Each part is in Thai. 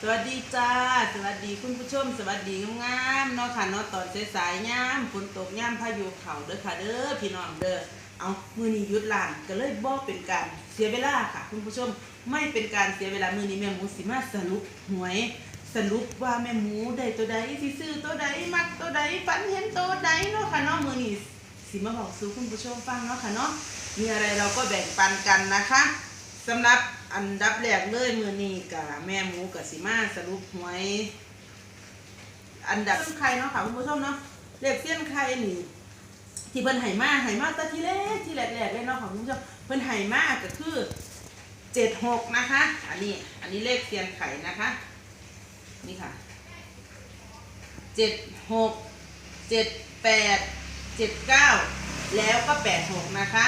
สวัสดีจ้า สวัสดีคุณผู้ชม สวัสดีงามๆเนาะค่ะเนาะตอนสายๆยามฝนตกยามพายุเข้าเด้อค่ะเด้อพี่น้องเด้อเอามือนี้ยุดร้านก็เลยบ่เป็นการเสียเวลาค่ะ คุณผู้ชมไม่เป็นการเสียเวลามือนี้แม่หมูสิมาสรุปหวยสรุปว่าแม่หมูได้ตัวใดสิซื้อตัวใดมักตัวใดฝันเห็นตัวใดเนาะค่ะเนาะมือนี้สิมาบอกสู่คุณผู้ชมฟังเนาะค่ะเนาะมีอะไรเราก็แบ่งปันกันนะคะสำหรับ อันดับแรกเลยมือนี้กับแม่หมูกับสิมาสรุปหวย อันดับเส้นไข่เนาะค่ะคุณผู้ชมเนาะเลขเส้นไข่นี่ที่เพิ่นไหมาไหมาแตะที่แรกที่แรกๆเลยเนาะค่ะคุณผู้ชมเพิ่นไหมาก็คือเจ็ดหกนะคะ อันนี้อันนี้เลขเซียนไข่นะคะ นี่ค่ะเจ็ดหกเจ็ดแปดเจ็ดเก้าแล้วก็แปดหกนะคะ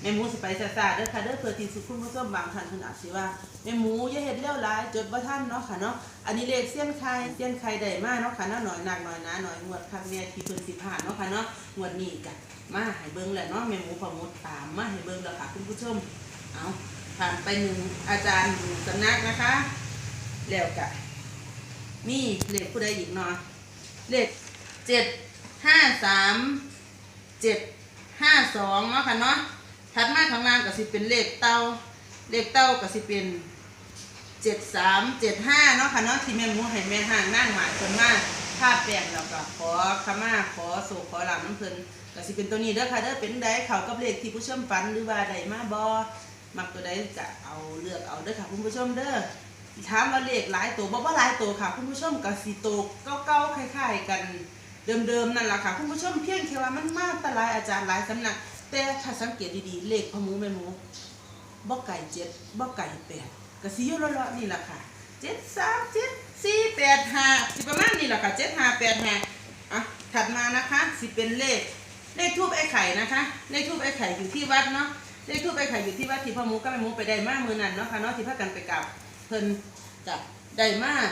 แม่หมูสไปซ์ซาๆเด้อค่ะเด้อเพื่อที่สุขุมผู้ชมบางท่านเพิ่นอาจสิว่าแม่หมูอย่าเฮ็ดเลี้ยวหลายจดบ่ทันเนาะค่ะเนาะอันนี้เลขเสี้ยนไข่เสี้ยนไข่ได้มาเนาะค่ะเนาะหน่อยหนักหน่อยนาหน่อยงวดครั้งเนี้ยที่เพิ่นสิผ่านเนาะค่ะเนาะงวดนี้ก็มาให้เบิ่งแล้วเนาะแม่หมูพอหมดตามมาให้เบิ่งแล้วค่ะคุณผู้ชมเอาผ่านไปหนึ่งอาจารย์หนึ่สำนักนะคะ แล้วก็มีเลขผู้ใดอีกเนาะเลขเจ็ดห้าสามเจ็ดห้าสองเนาะค่ะเนาะ ถัดมาข้างล่างก็สิเป็นเลขเต้า เลขเต้าก็สิเป็นเจ็ดสามเจ็ดห้าเนาะค่ะเนาะที่แม่หมูให้แม่ห่างนั่งหมายคนมาภาพแปลงแล้วก็ขอขมาขอโศกขอหลาบน้ำเพลินก็สิเป็นตัวนี้เด้อค่ะเด้อเป็นได้เขากับเลขที่ผู้ชมฝันหรือว่าใดมาบอมักตัวใดจะเอาเลือกเอาเด้อค่ะคุณผู้ชมเด้อถามว่าเลขหลายตัวบ่ว่าหลายตัวค่ะ คุณผู้ชมกับสีตัวเก้าๆคล้ายๆกันเดิมๆนั่นแหละค่ะ คุณผู้ชมเพียงแค่ว่ามันมากแต่หลายอาจารย์หลายสำนัก แต่ถ้าสังเกตดีๆ เลขพะหมูแม่หมูบ่ไก่เจ็ดบ่ไก่แปดก็สิอยู่เลาะๆนี่แหละค่ะเจ็ดสามเจ็ดสี่แปดห้าสิประมาณนี้แหละค่ะเจ็ดห้าแปดห้าอะถัดมานะคะสิเป็นเลข เลขทูบไอ้ไข่นะคะเลขทูบไอ้ไข่อยู่ที่วัดเนาะเลขทูบไอ้ไข่อยู่ที่วัดที่พ่อหมูกับแม่หมูไปได้มากมือนั้นเนาะค่ะเนาะที่พากันไปกราบเพิ่นกับได้มาก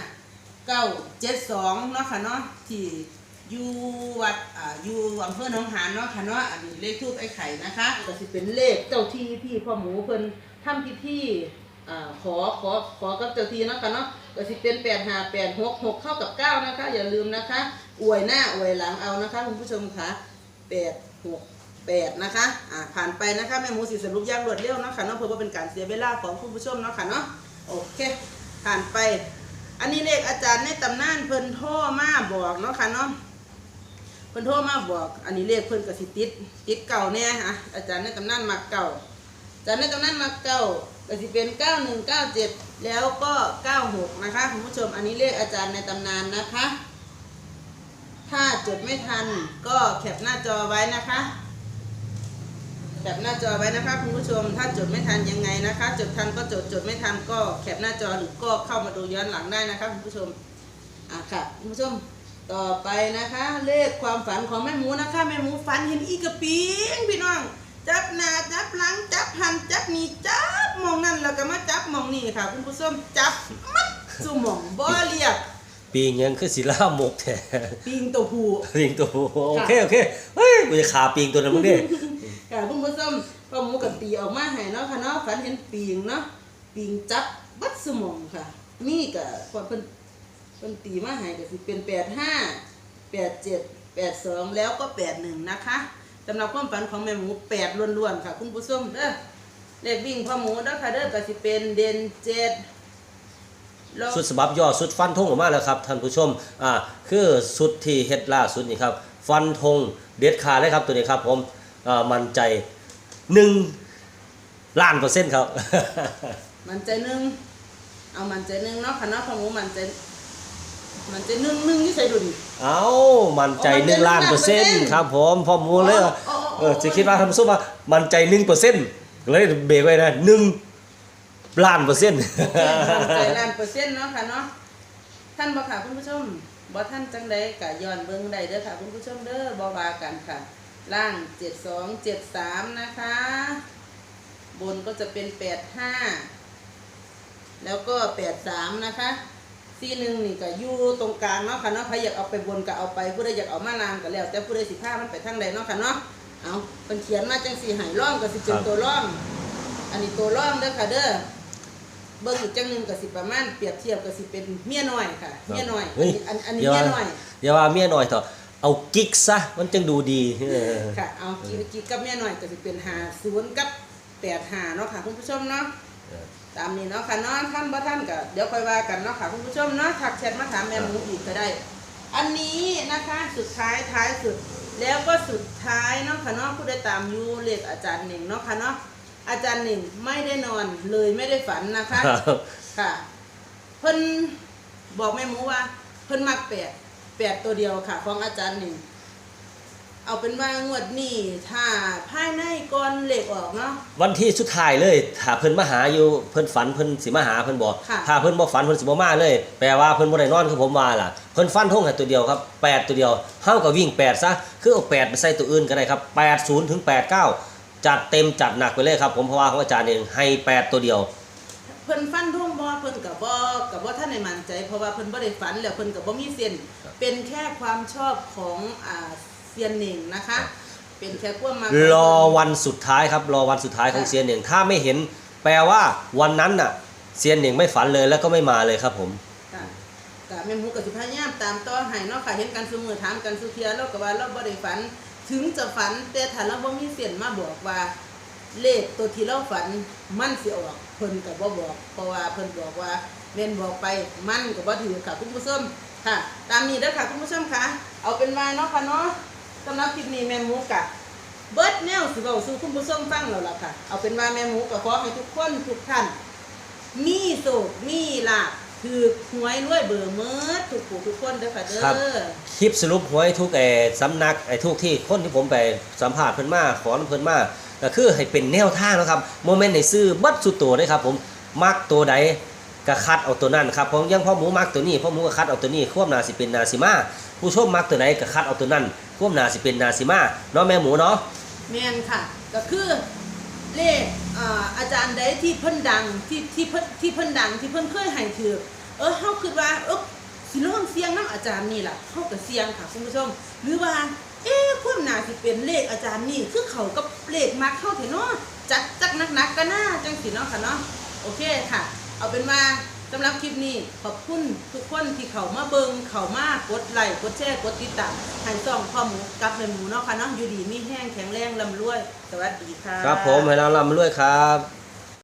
เก้าเจ็ดสองเนาะค่ะเนาะที่ อยู่วัดอ่าอยู่อำเภอหนองหานเนาะค่ะเนาะอันนี้เลขทูบไอ้ไข่นะคะก็สิเป็นเลขเจ้าที่ที่พ่อหมูเพิ่นทำพิธีอ่าขอขอขอกับเจ้าที่เนาะค่ะเนาะก็สิเป็นแปดห้าแปดหกหกเข้ากับเก้านะคะ อย่าลืมนะคะ อวยหน้าอวยหลังเอานะคะคุณผู้ชมค่ะแปดหกแปดนะคะอ่าผ่านไปนะคะแม่หมูสีสรุปอย่างรวดเร็วเนาะค่ะเนาะเพื่อว่าเป็นการเสียเวลาของคุณผู้ชมเนาะค่ะเนาะโอเคผ่านไป อันนี้เลขอาจารย์ในตำนานเพิ่นโทรมาบอกเนาะค่ะเนาะ เพิ่นโทรมาบอก อันนี้เลขเพิ่นก็สิติดติดเก่าเนี่ยอะอาจารย์ในตำนานมักเก่าอาจารย์ในตำนานมักเก่าก็สิเป็น 9197 แล้วก็ 96 นะคะคุณผู้ชมอันนี้เลขอาจารย์ในตำนานนะคะ ถ้าจดไม่ทันก็แคปหน้าจอไว้นะคะแคปหน้าจอไว้นะคะคุณผู้ชม ถ้าจดไม่ทันยังไงนะคะ จดทันก็จดจดไม่ทันก็แคปหน้าจอหรือก็เข้ามาดูย้อนหลังได้นะคะคุณผู้ชมอะค่ะคุณผู้ชม ต่อไปนะคะ เลขความฝันของแม่หมูนะคะแม่หมูฝันเห็นอีกระปีงพี่น้อง จับหน้าจับหลังจับหันจับนี่จับมองนั่นแล้วก็มาจับมองนี่ค่ะ คุณผู้ชมจับมัดสุหมองบ่เรียกปีงยังคือศิลาหมกแท้ปิงตัวผู้ปิงตัวโอเคโอเคเฮ้ยกูจะขาปิงตัวนั้นมึงดิค่ะคุณผู้ชมพ่อหมูกับตีออกมาให้เนาะค่ะเนาะฝันเห็นปิงเนาะปิงจับบัดสมองค่ะ นี่ก็พอเพิ่น เพิ่นตีมาให้ก็สิเป็นแปดห้าแปดเจ็ดแปดสองแล้วก็แปดหนึ่งนะคะสำหรับความฝันของแม่หมูแปดล้วนๆค่ะ คุณผู้ชมเด้อเลขวิ่งพ่อหมูเด้อค่ะเด้อก็สิเป็นเด่นเจ็ดแล้วสุดสบับย่อสุดฟันธงออกมาแล้วครับท่านผู้ชมอ่าคือสุดที่เฮ็ดล่าสุดนี่ครับ ฟันธงเด็ดขาดเลยครับตัวนี้ครับผมอ่ามั่นใจหนึ่งล้านเปอร์เซ็นต์ครับ มันใจหนึ่งเอามันใจหนึ่งเนาะค่ะเนาะพ่อหมูมันใจ มันใจหนึ่งหนึ่งนี่ใส่ดูดิเอามั่นใจหนึ่งล้านเปอร์เซ็นต์ครับผมพอมูลเลยว่าอ๋ออ๋ออ๋อเออจะคิดว่าท่านผู้ชมว่ามั่นใจหนึ่งเปอร์เซ็นต์เลยเบรกไว้นะหนึ่งล้านเปอร์เซ็นต์มั่นใจล้านเปอร์เซ็นต์เนาะค่ะเนาะท่านบ่ค่ะคุณผู้ชมบ่ท่านจังใดกะย้อนเบิ่งได้เด้อค่ะคุณผู้ชมเด้อบ่ว่ากันค่ะ ล่างเจ็ดสองเจ็ดสามนะคะ บนก็จะเป็นแปดห้าแล้วก็แปดสามนะคะ ซีหนึ่งนี่ก็อยู่ตรงกลางเนาะค่ะเนาะใครอยากเอาไปบนก็เอาไปผู้ใดอยากเอามาลางก็แล้ว แต่ผู้ใดสิพามันไปทางใดเนาะค่ะเนาะเอาเป็นเขียนมาจังสีหายร่องก็สิเป็นครับตัวร่อง อันนี้ตัวร่องเด้อค่ะเด้อเบิ่งอีกจังหนึงก็สิประมาณเปรียบเทียบก็สิเป็นเมียน้อยค่ะเมียน้อยเฮ้ยอันอันนี้อย่าเมียว่าน้อยอย่าว่าเมียน้อยเถอะเอากิ๊กซะมันจึงดูดีเออค่ะเอากี่กี่กับเมียน้อยก็สิเป็น50กับ85เนาะค่ะคุณผู้ชมเนาะเออ ตามนี้เนาะค่ะเนาะท่านบ่ท่านก็เดี๋ยวค่อยว่ากันเนาะค่ะคุณผู้ชมเนาะทักแชทมาถามแม่หมูอีกก็ได้ อันนี้นะคะสุดท้ายท้ายสุด แล้วก็สุดท้ายเนาะค่ะเนาะผู้ได้ตามอยูเลขอาจารย์หนึ่งเนาะค่ะเนาะอาจารย์หนึ่งไม่ได้นอนเลยไม่ได้ฝันนะคะครับค่ะเพิ่นบอกแม่หมูว่า เพิ่นมักแปดแปดตัวเดียวค่ะ ของอาจารย์หนึ่ง เอาเป็นว่างวดนี้ถ้าภายในก่อนเลขออกเนาะ วันที่สุดท้ายเลยถ้าเพิ่นมาหาอยู่เพิ่นฝันเพิ่นสิมาหาเพิ่นบอกค่ะ ถ้าเพิ่นบ่ฝันเพิ่นสิบ่มาเลย แปลว่าเพิ่นบ่ได้นอนคือผมว่าล่ะเพิ่นฟันธงให้ตัวเดียวครับ8ตัวเดียวเฮาก็วิ่ง8ซะคือเอา8ไปใส่ตัวอื่นก็ได้ครับ80ถึง89จัดเต็มจัดหนักไปเลยครับผมเพราะว่าของอาจารย์เองให้8ตัวเดียว เพิ่นฟันท่งบ่เพิ่นกับบ่กับบ่ท่านในมั่นใจ เพราะว่าเพิ่นบ่ได้ฝันแล้วเพิ่นกับบ่มีเส้นเป็นแค่ความชอบของอ่า เซียนหนึ่งนะคะ เป็นแค่ความมารอวันสุดท้ายครับรอวันสุดท้ายของค่ะเซียนเหน่งถ้าไม่เห็นแปลว่าวันนั้นน่ะเซียนเหน่งไม่ฝันเลยแล้วก็ไม่มาเลยครับผมค่ะกะแม่หมูก็สิพยายามตามต่อให้เนาะค่ะเห็นกันซุมือถามกันซุเทียเราก็ว่าเราบ่ได้ฝัน ถึงจะฝันแต่ถ้าเราบ่มีเส้นมาบอกว่าเลขตัวที่เราฝันมันสิออกเพิ่นก็บ่บอก เพราะว่าเพิ่นบอกว่าแม่นบอกไปมันก็บ่ถือค่ะคุณผู้ชมค่ะ ตามนี้เด้อค่ะคุณผู้ชมค่ะ เอาเป็นว่าเนาะค่ะเนาะ สำหรับคลิปนี้แม่หมูกะเบิดแนวสิเว้าสู่คุณผู้ชมฟังแล้วล่ะค่ะ เอาเป็นว่าแม่หมูก็ขอให้ทุกคนทุกท่าน มีโศกมีลาภคือหวยรวยเบอร์เมิดทุกผู้ทุกคนเด้อค่ะเด้ครับ อคลิปสรุปหวยทุกไอ้สำนักไอ้ทุกที่คนที่ผมไปสัมภาษณ์เพิ่นมาขอเพิ่นมาก็คือให้เป็นแนวทางนะครับโมเมนต์ในซื้อบัดสุดตัวเลยครับผมมักตัวใด ก็คัดเอาตัวนั้นครับผมยังพ่อหมูมักตัวนี้พ่อหมูก็คัดเอาตัวนี้ควบนาสิเป็นนาซิมาผู้ชมมักตัวไหนก็คัดเอาตัวนั้นควบนาสิเป็นนาซิมาเนาะแม่หมูเนาะแม่นค่ะ ก็คือเลขอ่าอาจารย์ใดที่เพิ่นดังที่ที่เพิ่นที่เพิ่นดังที่เพิ่นเคยให้ถือเออเฮาคิดว่าเออสิลองเสียงนํอาจารย์นี่แหละเฮาก็เสียงค่ะคุณผู้ชม หรือว่าเอ๊ะความน่าสิเป็นเลขอาจารย์นี่คือเขากับเลขมักเข้าเถอะเนาะจัดจักนักๆก็น่าจังสิเนาะค่ะเนาะโอเคค่ะ เอาเป็นว่าสำหรับคลิปนี้ขอบคุณทุกคนที่เขามาเบิงเขามากดไลค์กดแชร์กดติดตามให้ซ่องข้อมูกับเมนหมูเนาะค่ะเนาะอยู่ดีมีแห้งแข็งแรงลำรวย สวัสดีค่ะ ครับผมให้เราลำรวยครับ